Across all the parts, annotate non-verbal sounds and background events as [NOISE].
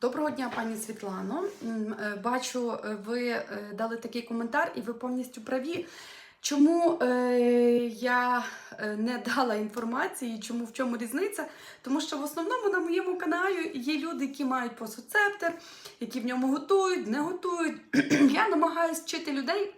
Доброго дня, пані Світлано. Е, Бачу, е, ви е, дали такий коментар, і ви повністю праві. Чому е, я не дала інформації, чому в чому різниця? Тому що в основному на моєму каналі є люди, які мають посуцептер, які в ньому готують, не готують. [CLEARS THROAT] я намагаюся вчити людей,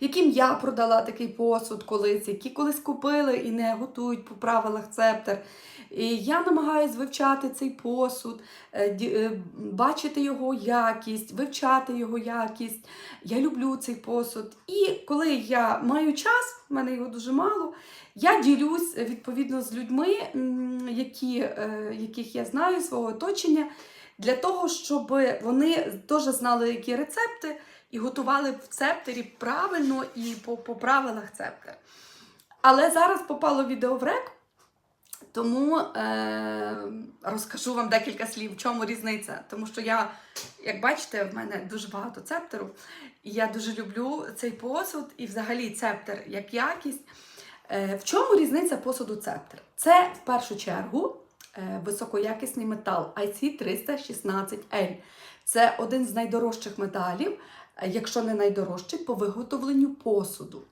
яким я продала такий посуд колись, які колись купили і не готують по правилах цептер. І я намагаюся вивчати цей посуд, е, е, бачити його якість, вивчати його якість. Я люблю цей посуд. І коли я маю час, в мене його дуже мало, я ділюсь відповідно з людьми, які, е, яких я знаю, свого оточення, для того, щоб вони теж знали, які рецепти, і готували в цептері правильно і по, по правилах цептер. Але зараз попало відео в рек, тому е, розкажу вам декілька слів, в чому різниця. Тому що я, як бачите, в мене дуже багато цептеру, і я дуже люблю цей посуд і взагалі цептер як якість. Е, в чому різниця посуду цептер? Це в першу чергу високоякісний метал IC316L. Це один з найдорожчих металів, е, якщо не найдорожчий, по виготовленню посуду.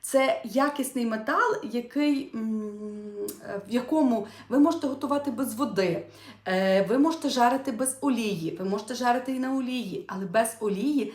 Це якісний метал, який, м, е, в якому ви можете готувати без води, е, ви можете жарити без олії, ви можете жарити і на олії, але без олії,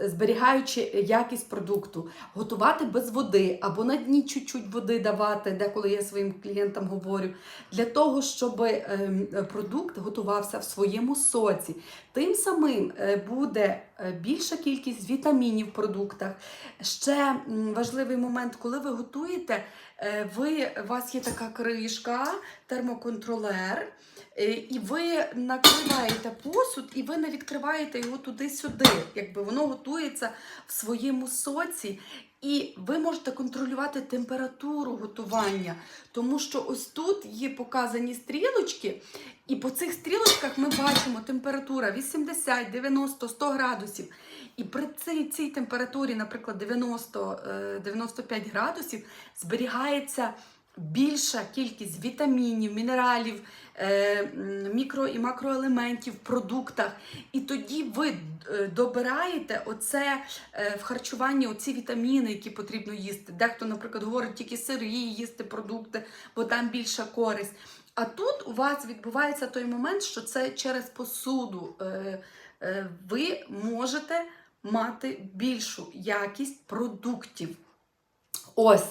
зберігаючи якість продукту, готувати без води або на дні чуть-чуть води давати, деколи я своїм клієнтам говорю, для того, щоб ем, продукт готувався в своєму соці. Тим самим е, буде е, більша кількість вітамінів в продуктах. Ще важливий момент, коли ви готуєте, е, ви, у вас є така кришка, термоконтролер, е, і ви накриваєте посуд, і ви не відкриваєте його туди-сюди. Якби воно готується в своєму соці. І ви можете контролювати температуру готування, тому що ось тут є показані стрілочки, і по цих стрілочках ми бачимо температура 80, 90, 100 градусів. І при цій, цій температурі, наприклад, 90, е, 95 градусів, зберігається більша кількість вітамінів, мінералів, е, мікро і макроелементів в продуктах. І тоді ви е, добираєте оце е, в харчуванні оці вітаміни, які потрібно їсти. Дехто, наприклад, говорить тільки сирі їсти продукти, бо там більша користь. А тут у вас відбувається той момент, що це через посуду ви можете мати більшу якість продуктів. Ось.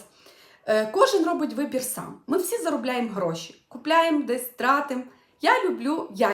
Е, Кожен робить вибір сам. Ми всі заробляємо гроші, купляємо десь, тратимо. Я люблю якість.